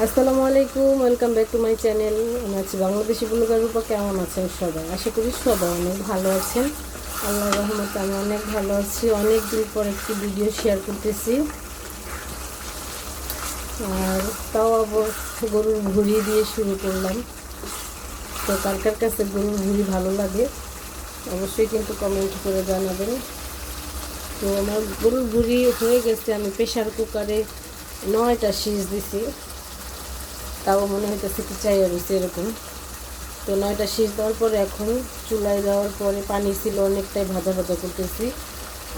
আসসালামু আলাইকুম welcome back to my channel আমি আছি বাংলাদেশি ব্লগার রূপা, কেমন আছেন সবাই? আশা করি সবাই অনেক ভালো আছেন। আল্লাহ রহমতে আমি অনেক ভালো আছি। অনেক দিন পর একটি ভিডিও শেয়ার করতেছি। আর তাও আবার গরুর ভুড়ি দিয়ে শুরু করলাম। তো কার কার কাছে গরুর ভুড়ি ভালো লাগে, অবশ্যই কিন্তু কমেন্ট করে জানাবেন। তো আমার গরুর ভুড়ি হয়ে গেছে, আমি প্রেশার কুকারে নয়টা সিজ দিছি। তাও মনে হইতেছে কি চাই রয়েছে এরকম তো নয়টা শীষ দেওয়ার পরে এখন চুলায় দেওয়ার পরে পানি ছিল অনেকটাই ভাজা ভাজা করতেছি।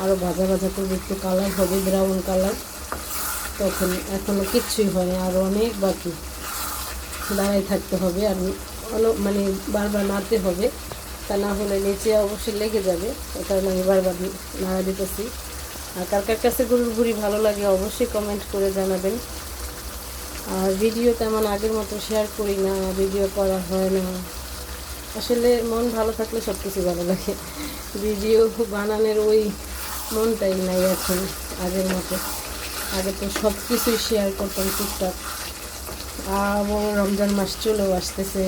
আরও ভাজা ভাজা করবে, একটু কালার হবে ব্রাউন কালার। তখন এখনও কিচ্ছুই হয়নি আরও অনেক বাকি। দাঁড়াই থাকতে হবে আর মানে বারবার নাড়তে হবে। তা না হলে নিচে অবশ্যই লেগে যাবে কারণে আমি বারবার নাড়া দিতেছি। আর কার কার কাছে গরুর বুড়ি ভালো লাগে অবশ্যই কমেন্ট করে জানাবেন। আর ভিডিও তেমন আগের মতো শেয়ার করি না ভিডিও করা হয় না। আসলে মন ভালো থাকলে সব কিছু ভালো লাগে। ভিডিও বানানোর ওই মনটাই নাই এখন, আগের মতো। আগে তো সব কিছুই শেয়ার করতাম টুকটাক। আবার রমজান মাস চলেও আসতেছে।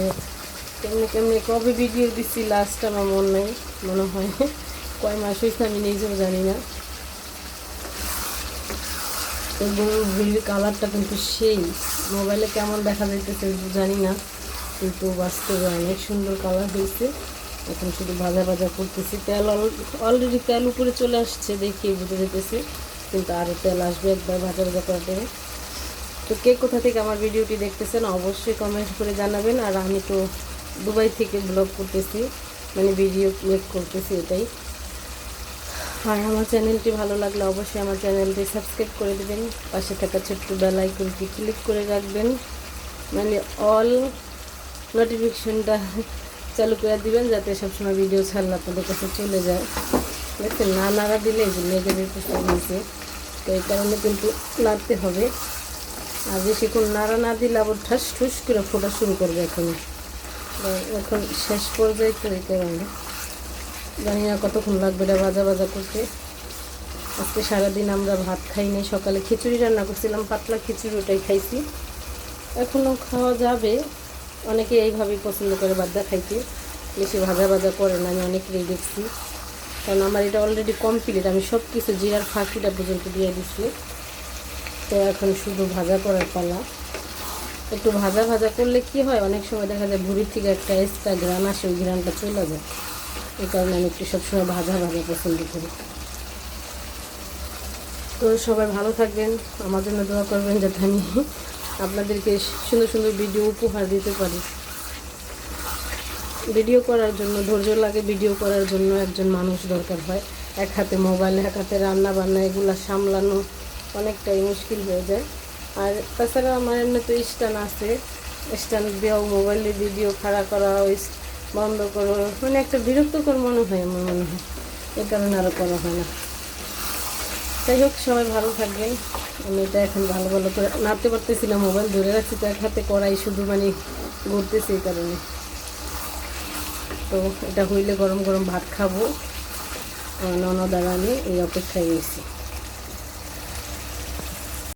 কেমনি কেমনি, কবে ভিডিও দিচ্ছি লাস্ট আমার মন নেই, মনে হয়। কয় মাস হয়েছে আমি নিজেও জানি না। তো গরুর কালারটা কিন্তু সেই। মোবাইলে কেমন দেখা যাইতেছে জানি না, কিন্তু বাস্তবে অনেক সুন্দর কালার হয়েছে এখন শুধু ভাজা ভাজা করতেছি। তেল অলরেডি তেল উপরে চলে আসছে দেখিয়ে বুঝে যেতেছে কিন্তু আরও তেল আসবে একবার ভাজা ভাজা করার পরে তো কে কোথা থেকে আমার ভিডিওটি দেখতেছেন অবশ্যই কমেন্ট করে জানাবেন। আর আমি তো দুবাই থেকে ব্লগ করতেছি মানে ভিডিও মেক করতেছি এটাই। আর আমার চ্যানেলটি ভালো লাগলে অবশ্যই আমার চ্যানেলটি সাবস্ক্রাইব করে দেবেন। পাশে থাকা ছোট্ট বেল আইকনটি ক্লিক করে রাখবেন। মানে অল নোটিফিকেশনটা চালু করে দিবেন যাতে সবসময় ভিডিও ছাড়লে আপনাদের কাছে চলে যায়। দেখছেন না নাড়া দিলে এই যে লেগে যেতেছে নিচে তো এই কারণে কিন্তু নাড়তে হবে। আর বেশি বেশিক্ষণ নাড়া না দিলে আবার ঠাস ঠুস করে ফোটা শুরু করবে এখন এখন শেষ পর্যায়ে তো এই কারণে। জানি না কতক্ষণ লাগবে এটা ভাজা ভাজা করতে। আজকে সারাদিন আমরা ভাত খাই নাই, সকালে খিচুড়ি রান্না করছিলাম, পাতলা খিচুড়ি ওটাই খাইছি। এখনও খাওয়া যাবে, অনেকে এইভাবেই পছন্দ করে বাদ্দা খাইতে। বেশি ভাজা ভাজা করে না, আমি অনেকেই দেখছি। কারণ আমার এটা অলরেডি কমপ্লিট আমি সব কিছু জিরার ফাঁকিটা পর্যন্ত দিয়ে দিচ্ছি। তো এখন শুধু ভাজা করার পালা। একটু ভাজা ভাজা করলে কি হয়, অনেক সময় দেখা যায় ভুড়ির থেকে একটা এক্সট্রা গ্রান আসে, ওই গ্রানটা চলে যায়। এই কারণে আমি একটু সবসময় ভাজা ভাজা পছন্দ করি। তো সবাই ভালো থাকবেন, আমার জন্য দোয়া করবেন যাতে আমি আপনাদেরকে সুন্দর সুন্দর ভিডিও উপহার দিতে পারি। ভিডিও করার জন্য, ধৈর্য লাগে ভিডিও করার জন্য একজন মানুষ দরকার হয়। এক হাতে মোবাইল এক হাতে রান্না বান্না এগুলো সামলানো অনেকটাই মুশকিল হয়ে যায়। আর তাছাড়া আমার এমনি তো স্ট্যান্ড আছে। স্ট্যান্ড দিয়েও মোবাইলে ভিডিও খাড়া করা ওই বন্ধ করো। মানে একটা বিরক্তকর মনে হয় আমার মনে হয়। এই কারণে আরও করা হয় না। যাই হোক, সবাই ভালো থাকবেন। আমি এটা এখন ভালো ভালো করে নাড়তে পারতেছি না মোবাইল ধরে রাখছি, তো এক হাতে করাই শুধু মানে ঘুরতেছি এই কারণে। তো এটা হইলে গরম গরম ভাত খাব। ননদ আর আমি এই অপেক্ষায় রয়েছি।